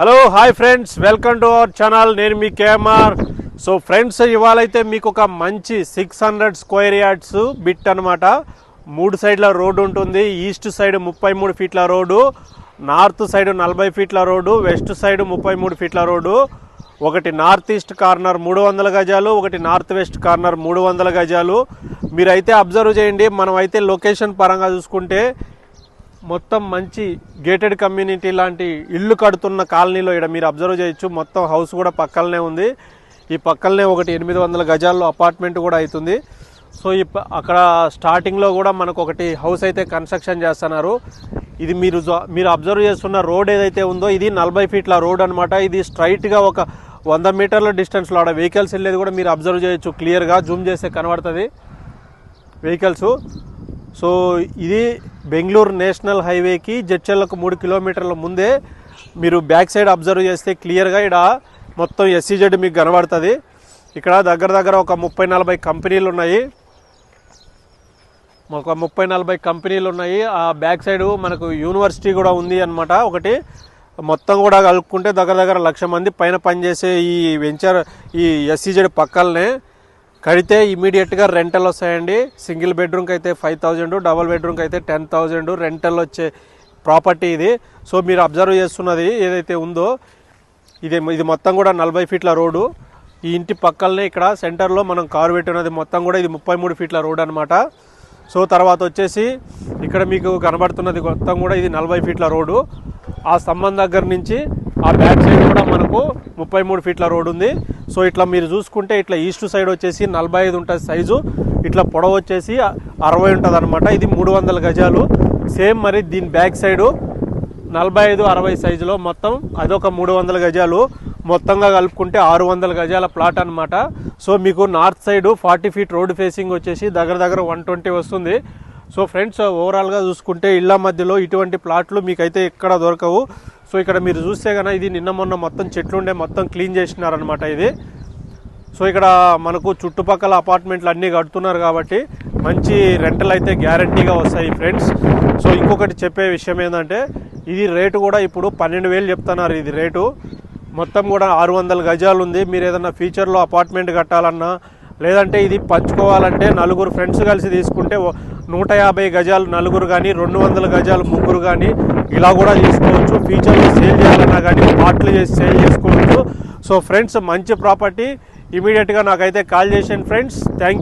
Hello hi friends welcome to our channel నేను మీ KMR. So friends ఇవాళైతే మీకు ఒక మంచి six hundred square yards bit అనమాట మూడు సైడ్ల రోడ్డు ఉంటుంది. ఈస్ట్ సైడ్ ముప్పై మూడు ఫీట్ల రోడ్డు నార్త్ సైడ్ నలభై ఫీట్ల రోడ్డు వెస్ట్ సైడ్ ముప్పై మూడు ఫీట్ల రోడ్డు ఒకటి నార్త్ ఈస్ట్ కార్నర్ మూడు వందల గజాలు. ఒకటి నార్త్ వెస్ట్ కార్నర్ మూడు వందల గజాలు. మీరైతే అబ్జర్వ్ చేయండి. మనం అయితే లొకేషన్ పరంగా చూసుకుంటే మొత్తం మంచి గేటెడ్ కమ్యూనిటీ లాంటి ఇల్లు కడుతున్న కాలనీలో ఇక్కడ మీరు అబ్జర్వ్ చేయొచ్చు. మొత్తం హౌస్ కూడా పక్కలనే ఉంది. ఈ పక్కలనే ఒకటి ఎనిమిది వందల గజాల్లో అపార్ట్మెంట్ కూడా అవుతుంది సో ఈ అక్కడ స్టార్టింగ్లో కూడా మనకు ఒకటి హౌస్ అయితే కన్స్ట్రక్షన్ చేస్తున్నారు. ఇది మీరు మీరు అబ్జర్వ్ చేస్తున్న రోడ్ ఏదైతే ఉందో ఇది నలభై ఫీట్ల రోడ్ అనమాట ఇది స్ట్రైట్గా ఒక వంద మీటర్ల డిస్టెన్స్లో ఆడ వెహికల్స్ వెళ్ళేది కూడా మీరు అబ్జర్వ్ చేయొచ్చు. క్లియర్గా జూమ్ చేస్తే కనబడుతుంది. వెహికల్స్ సో ఇది బెంగళూరు నేషనల్ హైవేకి జడ్చర్లకు మూడు కిలోమీటర్ల ముందే మీరు బ్యాక్ సైడ్ అబ్జర్వ్ చేస్తే క్లియర్గా ఇక్కడ మొత్తం ఎస్సీజెడ్ మీకు కనబడుతుంది. ఇక్కడ దగ్గర దగ్గర ఒక ముప్పై నలభై కంపెనీలు ఉన్నాయి. ఒక ముప్పై నలభై కంపెనీలు ఉన్నాయి. ఆ బ్యాక్ సైడ్ మనకు యూనివర్సిటీ కూడా ఉంది అన్నమాట. ఒకటి మొత్తం కూడా కలుపుకుంటే దగ్గర దగ్గర లక్ష మంది పైన పనిచేసే ఈ వెంచర్ ఈ ఎస్సీజెడ్ పక్కలనే కడితే ఇమీడియట్గా రెంటల్ వస్తాయండి. సింగిల్ బెడ్రూమ్కి అయితే ఫైవ్ థౌజండ్ డబుల్ బెడ్రూమ్కి అయితే టెన్ థౌజండ్ రెంటల్ వచ్చే ప్రాపర్టీ ఇది. సో మీరు అబ్జర్వ్ చేస్తున్నది ఏదైతే ఉందో ఇది ఇది మొత్తం కూడా నలభై ఫీట్ల రోడ్డు. ఈ ఇంటి పక్కలనే ఇక్కడ సెంటర్లో మనం కారు పెట్టినది మొత్తం కూడా ఇది ముప్పై మూడు ఫీట్ల రోడ్ అనమాట సో తర్వాత వచ్చేసి ఇక్కడ మీకు కనబడుతున్నది మొత్తం కూడా ఇది నలభై ఫీట్ల రోడ్డు. ఆ స్తంభం దగ్గర నుంచి ఆ బ్యాక్ సైడ్ కూడా మనకు ముప్పై మూడు ఫీట్ల రోడ్ ఉంది. సో ఇట్లా మీరు చూసుకుంటే ఇట్లా ఈస్ట్ సైడ్ వచ్చేసి నలభై ఐదు ఉంటుంది సైజు ఇట్లా పొడవు వచ్చేసి అరవై ఉంటుంది అనమాట ఇది మూడు వందల గజాలు. సేమ్ మరి దీని బ్యాక్ సైడు నలభై ఐదు అరవై సైజులో మొత్తం అదొక మూడు వందల గజాలు. మొత్తంగా కలుపుకుంటే ఆరు వందల గజాల ప్లాట్ అనమాట సో మీకు north side forty feet road facing వచ్చేసి దగ్గర దగ్గర వన్ ట్వంటీ వస్తుంది. సో ఫ్రెండ్స్ ఓవరాల్గా చూసుకుంటే ఇళ్ళ మధ్యలో ఇటువంటి ప్లాట్లు మీకైతే ఎక్కడ దొరకవు. సో ఇక్కడ మీరు చూస్తే కనుక ఇది నిన్న మొన్న మొత్తం చెట్లుండే మొత్తం క్లీన్ చేసినారనమాట ఇది. సో ఇక్కడ మనకు చుట్టుపక్కల అపార్ట్మెంట్లు అన్నీ కడుతున్నారు కాబట్టి మంచి రెంటల్ అయితే గ్యారంటీగా వస్తాయి ఫ్రెండ్స్. సో ఇంకొకటి చెప్పే విషయం ఏంటంటే ఇది రేటు కూడా ఇప్పుడు పన్నెండు వేలు చెప్తున్నారు ఇది రేటు. మొత్తం కూడా ఆరు వందల గజాలు ఉంది. మీరు ఏదైనా ఫ్యూచర్లో అపార్ట్మెంట్ కట్టాలన్నా లేదంటే ఇది పంచుకోవాలంటే నలుగురు ఫ్రెండ్స్ కలిసి తీసుకుంటే నూట యాభై గజాలు నలుగురు కానీ రెండు వందల గజాలు ముగ్గురు కానీ ఇలా కూడా చేసుకోవచ్చు. ఫ్యూచర్లో సేల్ చేయాలన్నా కానీ పార్ట్లు చేసి సేల్ చేసుకోవచ్చు. సో ఫ్రెండ్స్ మంచి ప్రాపర్టీ ఇమీడియట్గా నాకైతే కాల్ చేసాను ఫ్రెండ్స్ థ్యాంక్